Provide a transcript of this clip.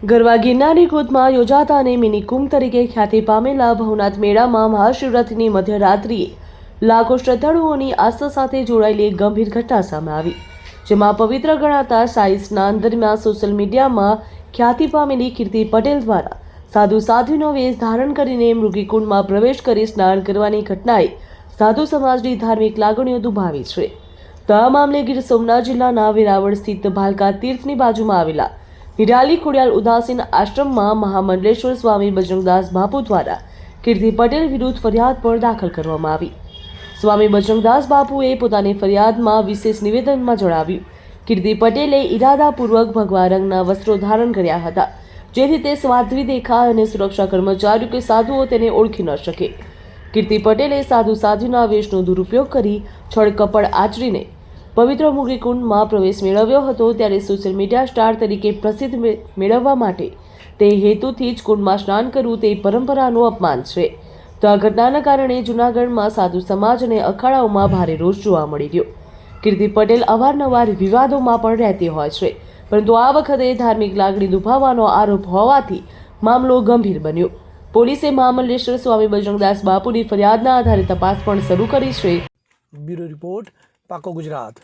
ગરવા ગિરનારી ગોદમાં યોજાતા અને મિની કુંભ તરીકે ખ્યાતિ પામેલા ભવનાથ મેળામાં મહાશિવરાત્રિની મધ્યરાત્રિએ લાખો શ્રદ્ધાળુઓની આસ્થા સાથે જોડાયેલી ગંભીર ઘટના સામે આવી, જેમાં પવિત્ર ગણાતા સાઈ સ્નાન દરમિયાન સોશિયલ મીડિયામાં ખ્યાતિ પામેલી કીર્તિ પટેલ દ્વારા સાધુ સાધ્વીનો વેશ ધારણ કરીને મૃગીકુંડમાં પ્રવેશ કરી સ્નાન કરવાની ઘટનાએ સાધુ સમાજની ધાર્મિક લાગણીઓ દુભાવી છે. તો આ મામલે ગીર સોમનાથ જિલ્લાના વેરાવળ સ્થિત ભાલકા તીર્થની બાજુમાં આવેલા નિરાલી ખોડિયાલ ઉદાસીન આશ્રમમાં મહામંડલેશ્વર સ્વામી બજરંગદાસ બાપુ દ્વારા કીર્તિ પટેલ વિરુદ્ધ ફરિયાદ પણ દાખલ કરવામાં આવી. સ્વામી બજરંગદાસ બાપુએ પોતાની ફરિયાદમાં વિશેષ નિવેદનમાં જણાવ્યું, કીર્તિ પટેલે ઈરાદાપૂર્વક ભગવા રંગના વસ્ત્રો ધારણ કર્યા હતા, જેથી તે સ્વાધ્વી દેખાય અને સુરક્ષા કર્મચારીઓ કે સાધુઓ તેને ઓળખી ન શકે. કીર્તિ પટેલે સાધુ સાધ્વીના વેશનો દુરુપયોગ કરી છળ કપડ આચરીને પવિત્ર મુગીકુંડમાં પ્રવેશ મેળવ્યો હતો ત્યારે સોશિયલ મીડિયા સ્ટાર તરીકે પ્રસિદ્ધ મેળવવા માટે તે હેતુથી જ કુંડમાં સ્નાન કરવું તે પરંપરાનું અપમાન છે. તો આ ઘટનાના કારણે જૂનાગઢમાં સાધુ સમાજ અને અખાડાઓમાં ભારે રોષ જોવા મળી રહ્યો. કીર્તિ પટેલ અવારનવાર વિવાદોમાં પણ રહેતી હોય છે. પરંતુ આ વખતે ધાર્મિક લાગણી દુભાવવાનો આરોપ હોવાથી મામલો ગંભીર બન્યો. પોલીસે મહામલ્લેશ્વર સ્વામી બજરંગદાસ બાપુની ફરિયાદના આધારે તપાસ પણ શરૂ કરી છે. બ્યુરો રિપોર્ટ પાકો ગુજરાત.